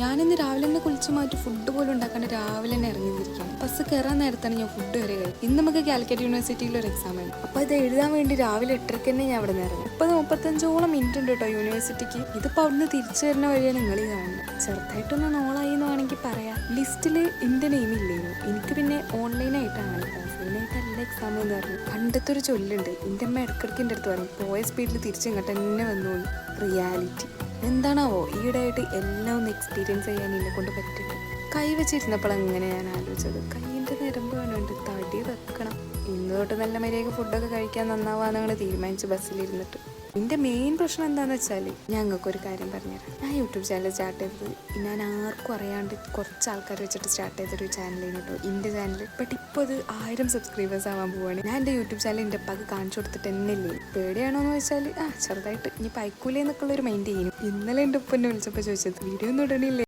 ഞാനിന്ന് രാവിലെ തന്നെ കുളിച്ച് മാറ്റി ഫുഡ് പോലും ഉണ്ടാക്കാണ്ട് രാവിലെ തന്നെ ഇറങ്ങിയിരിക്കുകയാണ് ബസ് കയറാൻ നേരത്താണ് ഞാൻ ഫുഡ് വരെ കഴിയും ഇന്ന് നമുക്ക് കാലിക്കറ്റ് യൂണിവേഴ്സിറ്റിയിൽ ഒരു എക്സാം ഉണ്ട് അപ്പോൾ ഇത് എഴുതാൻ വേണ്ടി രാവിലെ എട്ടരയ്ക്ക് തന്നെ ഞാൻ അവിടെ നിന്ന് ഇറങ്ങി. മുപ്പത് മുപ്പത്തഞ്ചോളം മിനിറ്റ് ഉണ്ട് കേട്ടോ യൂണിവേഴ്സിറ്റിക്ക് ഇതിപ്പോൾ അവിടുന്ന് തിരിച്ചു വരുന്ന വഴിയാണ് നിങ്ങൾ ഈ കാണുന്നത്. ചെറുതായിട്ടൊന്ന് നോളായി എന്ന് വേണമെങ്കിൽ പറയാം. ലിസ്റ്റിൽ എന്റെ നെയിം ഇല്ലേനു. എനിക്ക് പിന്നെ ഓൺലൈനായിട്ടാണ് ഓഫ്ലൈനായിട്ടല്ല എക്സാം എന്ന് പറഞ്ഞു. പണ്ടത്തെ ഒരു ചൊല്ലുണ്ട്. എന്റെ അമ്മ ഇടയ്ക്കിടയ്ക്ക് എന്റെ അടുത്ത് പറയും പോയ സ്പീഡിൽ തിരിച്ചു ഇങ്ങോട്ട് തന്നെ വന്നു റിയാലിറ്റി എന്താണാവോ ഈയിടെയായിട്ട് എല്ലാം ഒന്ന് എക്സ്പീരിയൻസ് ചെയ്യാൻ എന്നെ കൊണ്ട് പറ്റില്ല കൈ വെച്ചിരുന്നപ്പോൾ അങ്ങനെ ഞാൻ ആലോചിച്ചത് കൈയിന്റെ നിരമ്പ് വേണമുണ്ട് തടി വെക്കണം. ഇന്ന് തൊട്ട് നല്ല മര്യാദ ഫുഡൊക്കെ കഴിക്കാൻ നന്നാവാന്ന് ഞങ്ങൾ തീരുമാനിച്ച് ബസ്സിലിരുന്നിട്ട് എന്റെ മെയിൻ പ്രശ്നം എന്താണെന്ന് വെച്ചാൽ ഞങ്ങൾക്കൊരു കാര്യം പറഞ്ഞുതരാം. ഞാൻ യൂട്യൂബ് ചാനൽ സ്റ്റാർട്ട് ചെയ്തത് ഞാൻ ആർക്കും അറിയാണ്ട് കുറച്ച് ആൾക്കാർ വെച്ചിട്ട് സ്റ്റാർട്ട് ചെയ്തൊരു ചാനലാണ് കേട്ടോ എന്റെ ചാനൽ ബട്ട് ഇപ്പോൾ അത് ആയിരം സബ്സ്ക്രൈബേഴ്സ് ആവാൻ പോവാണ്. ഞാൻ എന്റെ യൂട്യൂബ് ചാനൽ എന്റെ അപ്പാക്ക് കാണിച്ചു കൊടുത്തിട്ട് തന്നെ ഇല്ലേ? പേടിയാണോ എന്ന് വെച്ചാൽ ആ ചെറുതായിട്ട് ഇനി പൈക്കൂലേ എന്നൊക്കെയുള്ള ഒരു മൈൻഡ് ചെയ്യും ഇന്നലെ എന്റെ ഉപ്പ എന്നെ വിളിച്ചപ്പോൾ ചോദിച്ചത് വീഡിയോ ഒന്നും ഇടണില്ലേ?